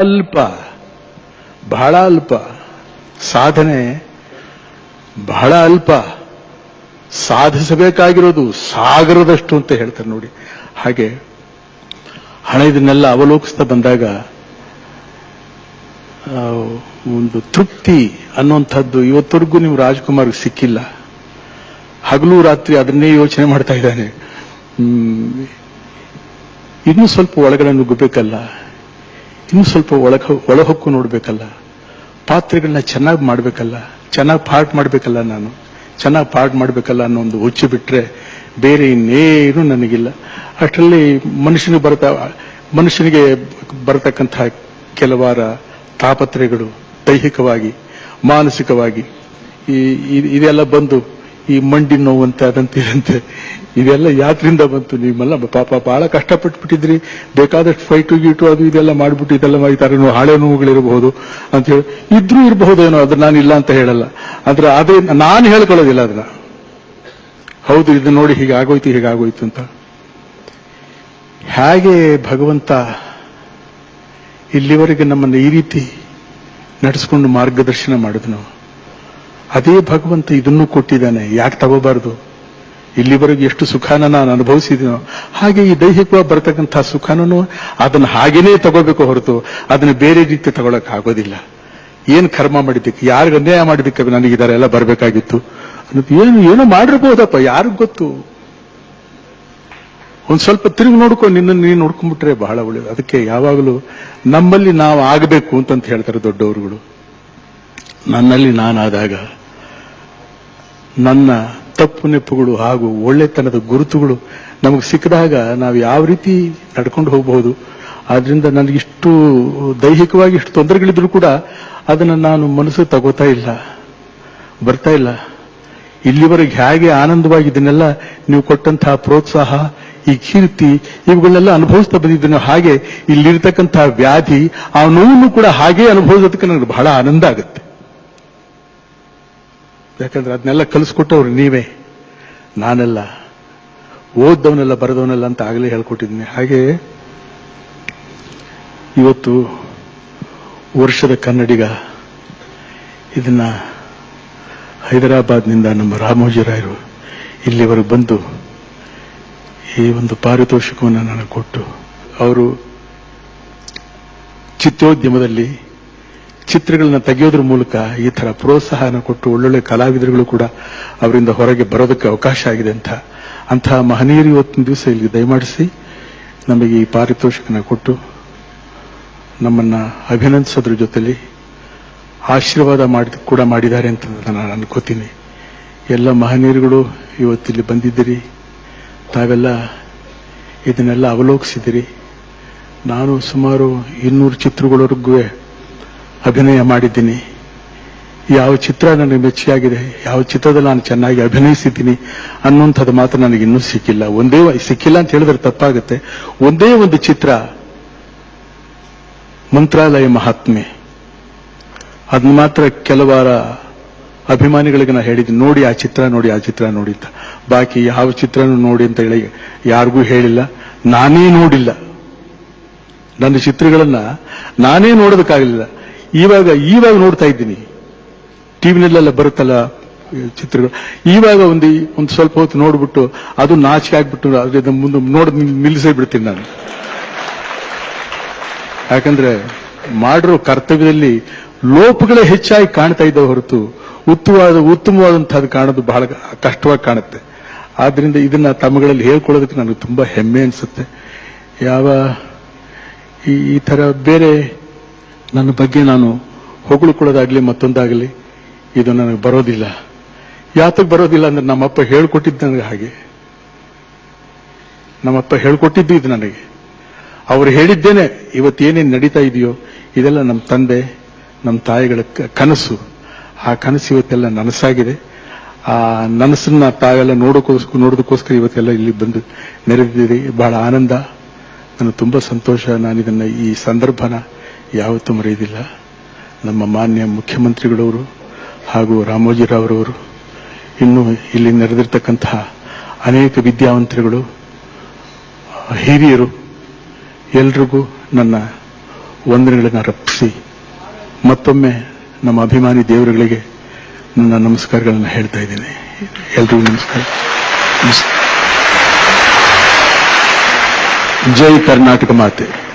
ಅಲ್ಪ, ಬಹಳ ಅಲ್ಪ. ಸಾಧನೆ ಬಹಳ ಅಲ್ಪ. ಸಾಧಿಸಬೇಕಾಗಿರೋದು ಸಾಗರದಷ್ಟು ಅಂತ ಹೇಳ್ತಾರೆ ನೋಡಿ. ಹಾಗೆ ಹಣ ಇದನ್ನೆಲ್ಲ ಅವಲೋಕಿಸ್ತಾ ಬಂದಾಗ ಒಂದು ತೃಪ್ತಿ ಅನ್ನುವಂಥದ್ದು ಇವತ್ತವರೆಗೂ ನೀವು ರಾಜ್ಕುಮಾರ್ ಸಿಕ್ಕಿಲ್ಲ. ಹಗಲು ರಾತ್ರಿ ಅದನ್ನೇ ಯೋಚನೆ ಮಾಡ್ತಾ ಇದ್ದಾನೆ. ಇನ್ನೂ ಸ್ವಲ್ಪ ಒಳಗಡೆ ನುಗ್ಗಬೇಕಲ್ಲ. ಇನ್ನೂ ಸ್ವಲ್ಪ ಒಳಗ ಒಳಹೊಕ್ಕು ನೋಡ್ಬೇಕಲ್ಲ. ಪಾತ್ರೆಗಳನ್ನ ಚೆನ್ನಾಗಿ ಮಾಡ್ಬೇಕಲ್ಲ. ಚೆನ್ನಾಗಿ ಪಾಠ ಮಾಡ್ಬೇಕಲ್ಲ ನಾನು. ಚೆನ್ನಾಗಿ ಪಾಠ ಮಾಡ್ಬೇಕಲ್ಲ ಅನ್ನೋ ಒಂದು ಹುಚ್ಚು ಬಿಟ್ರೆ ಬೇರೆ ಇನ್ನೇನು ನನಗಿಲ್ಲ. ಅಷ್ಟರಲ್ಲಿ ಮನುಷ್ಯನಿಗೆ ಬರ್ತಾ ಮನುಷ್ಯನಿಗೆ ಬರತಕ್ಕಂತಹ ಕೆಲವಾರ ತಾಪತ್ರೆಗಳು ದೈಹಿಕವಾಗಿ, ಮಾನಸಿಕವಾಗಿ ಈ ಇದೆಲ್ಲ ಬಂದು ಈ ಮಂಡಿ ನೋವಂತೆ ಅದಂತೆ ಇದಂತೆ ಇದೆಲ್ಲ ಯಾತ್ರಿಂದ ಬಂತು? ನಿಮ್ಮೆಲ್ಲ ಪಾಪ ಬಹಳ ಕಷ್ಟಪಟ್ಟು ಬಿಟ್ಟಿದ್ರಿ ಬೇಕಾದಷ್ಟು ಫೈಟು ಗೀಟು, ಅದು ಇದೆಲ್ಲ ಮಾಡಿಬಿಟ್ಟು ಇದೆಲ್ಲ ಮಾಡಿದ್ದಾರೆ ನೀವು ಹಳೆ ನೋವುಗಳಿರಬಹುದು ಅಂತ ಹೇಳಿ. ಇದ್ರೂ ಇರಬಹುದೇನೋ ಅದು ನಾನು ಇಲ್ಲ ಅಂತ ಹೇಳಲ್ಲ. ಆದ್ರೆ ಅದೇ ನಾನು ಹೇಳ್ಕೊಳ್ಳೋದಿಲ್ಲ ಅದನ್ನ. ಹೌದು, ಇದು ನೋಡಿ ಹೀಗೆ ಆಗೋಯ್ತು ಹೀಗೆ ಆಗೋಯ್ತು ಅಂತ. ಹೇಗೆ ಭಗವಂತ ಇಲ್ಲಿವರೆಗೆ ನಮ್ಮನ್ನು ಈ ರೀತಿ ನಡೆಸ್ಕೊಂಡು ಮಾರ್ಗದರ್ಶನ ಮಾಡಿದ್ನು, ಅದೇ ಭಗವಂತ ಇದನ್ನು ಕೊಟ್ಟಿದ್ದಾನೆ. ಯಾಕೆ ತಗೋಬಾರದು? ಇಲ್ಲಿವರೆಗೆ ಎಷ್ಟು ಸುಖಾನ ನಾನು ಅನುಭವಿಸಿದೀನೋ, ಹಾಗೆ ಈ ದೈಹಿಕವಾಗಿ ಬರ್ತಕ್ಕಂಥ ಸುಖನೂ ಅದನ್ನು ಹಾಗೇನೇ ತಗೋಬೇಕು ಹೊರತು ಅದನ್ನು ಬೇರೆ ರೀತಿ ತಗೊಳಕ್ ಆಗೋದಿಲ್ಲ ಏನ್ ಕರ್ಮ ಮಾಡಿದ್ದಕ್ಕೆ, ಯಾರಿಗ ಅನ್ಯಾಯ ಮಾಡಿದ್ದಕ್ಕೆ ನನಗೆ ಇದರೆಲ್ಲ ಬರಬೇಕಾಗಿತ್ತು. ಏನು, ಏನೋ ಮಾಡಿರ್ಬೋದಪ್ಪ, ಯಾರಿಗೂ ಗೊತ್ತು? ಒಂದು ಸ್ವಲ್ಪ ತಿರುಗಿ ನೋಡ್ಕೊ ನಿನ್ನ ನೀನು ನೋಡ್ಕೊಂಡ್ಬಿಟ್ರೆ ಬಹಳ ಒಳ್ಳೇದು. ಅದಕ್ಕೆ ಯಾವಾಗಲೂ ನಮ್ಮಲ್ಲಿ ನಾವು ಆಗಬೇಕು ಅಂತಂತ ಹೇಳ್ತಾರೆ ದೊಡ್ಡವರುಗಳು. ನನ್ನಲ್ಲಿ ನಾನಾದಾಗ ನನ್ನ ತಪ್ಪು ನೆಪ್ಪುಗಳು ಹಾಗೂ ಒಳ್ಳೆತನದ ಗುರುತುಗಳು ನಮಗೆ ಸಿಕ್ಕಿದಾಗ ನಾವು ಯಾವ ರೀತಿ ನಡ್ಕೊಂಡು ಹೋಗಬಹುದು. ಆದ್ರಿಂದ ನನಗಿಷ್ಟು ದೈಹಿಕವಾಗಿ ಇಷ್ಟು ತೊಂದರೆಗಳಿದ್ರು ಕೂಡ ಅದನ್ನು ನಾನು ಮನಸ್ಸು ತಗೋತಾ ಇಲ್ಲ. ಬರ್ತಾ ಇಲ್ಲ. ಇಲ್ಲಿವರೆಗೆ ಹೇಗೆ ಆನಂದವಾಗಿ ಇದನ್ನೆಲ್ಲ ನೀವು ಕೊಟ್ಟಂತಹ ಪ್ರೋತ್ಸಾಹ, ಈ ಕೀರ್ತಿ, ಇವುಗಳನ್ನೆಲ್ಲ ಅನುಭವಿಸ್ತಾ ಬಂದಿದ್ದೇನೆ. ಹಾಗೆ ಇಲ್ಲಿರ್ತಕ್ಕಂತಹ ವ್ಯಾಧಿ, ಆ ನೋವನ್ನು ಕೂಡ ಹಾಗೆ ಅನುಭವಿಸೋದಕ್ಕೆ ನನಗೆ ಬಹಳ ಆನಂದ ಆಗುತ್ತೆ. ಯಾಕಂದ್ರೆ ಅದನ್ನೆಲ್ಲ ಕಲಿಸ್ಕೊಟ್ಟವ್ರು ನೀವೇ. ನಾನೆಲ್ಲ ಓದ್ದವನೆಲ್ಲ ಬರೆದವನೆಲ್ಲ ಅಂತ ಆಗಲೇ ಹೇಳ್ಕೊಟ್ಟಿದ್ದೀನಿ. ಹಾಗೆ ಇವತ್ತು ವರ್ಷದ ಕನ್ನಡಿಗ ಇದನ್ನ ಹೈದರಾಬಾದ್ನಿಂದ ನಮ್ಮ ರಾಮೋಜಿರಾಯರು ಇಲ್ಲಿವರೆಗೆ ಬಂದು ಈ ಒಂದು ಪಾರಿತೋಷಿಕವನ್ನು ನನಗೆ ಕೊಟ್ಟು, ಅವರು ಚಿತ್ರೋದ್ಯಮದಲ್ಲಿ ಚಿತ್ರಗಳನ್ನ ತೆಗೆಯೋದ್ರ ಮೂಲಕ ಈ ತರ ಪ್ರೋತ್ಸಾಹನ ಕೊಟ್ಟು ಒಳ್ಳೊಳ್ಳೆ ಕಲಾವಿದರುಗಳು ಕೂಡ ಅವರಿಂದ ಹೊರಗೆ ಬರೋದಕ್ಕೆ ಅವಕಾಶ ಆಗಿದೆ ಅಂತ. ಅಂತಹ ಮಹನೀಯರು ಇವತ್ತಿನ ದಿವಸ ಇಲ್ಲಿ ದಯಮಾಡಿಸಿ ನಮಗೆ ಈ ಪಾರಿತೋಷಿಕನ ಕೊಟ್ಟು ನಮ್ಮನ್ನ ಅಭಿನಂದಿಸೋದ್ರ ಜೊತೆಲಿ ಆಶೀರ್ವಾದ ಮಾಡಿ ಕೂಡ ಮಾಡಿದ್ದಾರೆ ಅಂತ ನಾನು ಅನ್ಕೋತೀನಿ. ಎಲ್ಲ ಮಹನೀಯರುಗಳು ಇವತ್ತಿಲ್ಲಿ ಬಂದಿದ್ದೀರಿ. ತಾವೆಲ್ಲ ಇದನ್ನೆಲ್ಲ ಅವಲೋಕಿಸಿದಿರಿ ನಾನು ಸುಮಾರು ಇನ್ನೂರು ಚಿತ್ರಗಳವರೆಗೂ ಅಭಿನಯ ಮಾಡಿದ್ದೀನಿ. ಯಾವ ಚಿತ್ರ ನನಗೆ ಮೆಚ್ಚಿಯಾಗಿದೆ, ಯಾವ ಚಿತ್ರದಲ್ಲಿ ನಾನು ಚೆನ್ನಾಗಿ ಅಭಿನಯಿಸಿದ್ದೀನಿ ಅನ್ನುವಂಥದ್ದು ಮಾತ್ರ ನನಗೆ ಇನ್ನೂ ಸಿಕ್ಕಿಲ್ಲ. ಒಂದೇ ಸಿಕ್ಕಿಲ್ಲ ಅಂತ ಹೇಳಿದ್ರೆ ತಪ್ಪಾಗುತ್ತೆ. ಒಂದೇ ಒಂದು ಚಿತ್ರ ಮಂತ್ರಾಲಯ ಮಹಾತ್ಮೆ. ಅದನ್ನ ಮಾತ್ರ ಕೆಲವಾರ ಅಭಿಮಾನಿಗಳಿಗೆ ನಾನು ಹೇಳಿದ್ದೀನಿ ನೋಡಿ ಆ ಚಿತ್ರ, ನೋಡಿ ಆ ಚಿತ್ರ, ನೋಡಿ ಅಂತ. ಬಾಕಿ ಯಾವ ಚಿತ್ರನೂ ನೋಡಿ ಅಂತ ಹೇಳಿ ಯಾರಿಗೂ ಹೇಳಿಲ್ಲ. ನಾನೇ ನೋಡಿಲ್ಲ. ನನ್ನ ಚಿತ್ರಗಳನ್ನ ನಾನೇ ನೋಡೋದಕ್ಕಾಗಲಿಲ್ಲ. ಇವಾಗ ಇವಾಗ ನೋಡ್ತಾ ಇದ್ದೀನಿ. ಟಿವಿನಲ್ಲೆಲ್ಲ ಬರುತ್ತಲ್ಲ ಚಿತ್ರಗಳು. ಇವಾಗ ಒಂದು ಒಂದು ಸ್ವಲ್ಪ ಹೊತ್ತು ನೋಡ್ಬಿಟ್ಟು, ಅದು ನಾಚಿಕೆ ಆಗ್ಬಿಟ್ಟು ಅದ್ರ ಮುಂದೆ ನೋಡ್ ನಿಲ್ಲಿಸೇ ಬಿಡ್ತೀನಿ ನಾನು. ಯಾಕಂದ್ರೆ, ಮಾಡಿರೋ ಕರ್ತವ್ಯದಲ್ಲಿ ಲೋಪಗಳೇ ಹೆಚ್ಚಾಗಿ ಕಾಣ್ತಾ ಇದ್ದಾವೆ ಹೊರತು ಉತ್ತಮವಾದ ಉತ್ತಮವಾದಂತಹದ್ದು ಕಾಣೋದು ಬಹಳ ಕಷ್ಟವಾಗಿ ಕಾಣುತ್ತೆ. ಆದ್ರಿಂದ ಇದನ್ನ ತಮ್ಮಗಳಲ್ಲಿ ಹೇಳ್ಕೊಳ್ಳೋದಕ್ಕೆ ನನಗೆ ತುಂಬಾ ಹೆಮ್ಮೆ ಅನ್ಸುತ್ತೆ. ಯಾವ, ಈ ತರ ಬೇರೆ ನನ್ನ ಬಗ್ಗೆ ನಾನು ಹೊಗಳ್ಕೊಳ್ಳೋದಾಗ್ಲಿ ಮತ್ತೊಂದಾಗಲಿ, ಇದು ನನಗೆ ಬರೋದಿಲ್ಲ. ಯಾತಕ್ಕೆ ಬರೋದಿಲ್ಲ ಅಂದ್ರೆ ನಮ್ಮಪ್ಪ ಹೇಳ್ಕೊಟ್ಟಿದ್ದು ನನಗೆ ಹಾಗೆ. ನಮ್ಮಪ್ಪ ಹೇಳ್ಕೊಟ್ಟಿದ್ದು ಇದು ನನಗೆ. ಅವ್ರು ಹೇಳಿದ್ದೇನೆ ಇವತ್ತೇನೇನು ನಡೀತಾ ಇದೆಯೋ, ಇದೆಲ್ಲ ನಮ್ಮ ತಂದೆ, ನಮ್ಮ ತಾಯಿಗಳ ಕನಸು. ಆ ಕನಸು ಇವತ್ತೆಲ್ಲ ನನಸಾಗಿದೆ. ಆ ನನಸನ್ನ ತಾವೆಲ್ಲ ನೋಡೋಕೋಸ್ಕರ ನೋಡೋದಕ್ಕೋಸ್ಕರ ಇವತ್ತೆಲ್ಲ ಇಲ್ಲಿ ಬಂದು ನೆರೆದಿದ್ದೀರಿ. ಬಹಳ ಆನಂದ. ನನಗೆ ತುಂಬಾ ಸಂತೋಷ. ನಾನು ಈ ಸಂದರ್ಭನ ಯಾವತ್ತೂ ಮರೆಯುವುದಿಲ್ಲ ನಮ್ಮ ಮಾನ್ಯ ಮುಖ್ಯಮಂತ್ರಿಗಳವರು ಹಾಗೂ ರಾಮೋಜಿರಾವ್ರವರು ಇನ್ನು ಇಲ್ಲಿ ನೆರೆದಿರ್ತಕ್ಕಂತಹ ಅನೇಕ ವಿದ್ಯಾವಂತರುಗಳು, ಹಿರಿಯರು, ಎಲ್ರಿಗೂ ನನ್ನ ವಂದನೆಗಳನ್ನು ರಪ್ಪಿಸಿ ಮತ್ತೊಮ್ಮೆ ನಮ್ಮ ಅಭಿಮಾನಿ ದೇವರುಗಳಿಗೆ ನನ್ನ ನಮಸ್ಕಾರಗಳನ್ನು ಹೇಳ್ತಾ ಇದ್ದೀನಿ. ಎಲ್ರಿಗೂ ನಮಸ್ಕಾರ. ಜೈ ಕರ್ನಾಟಕ ಮಾತೆ.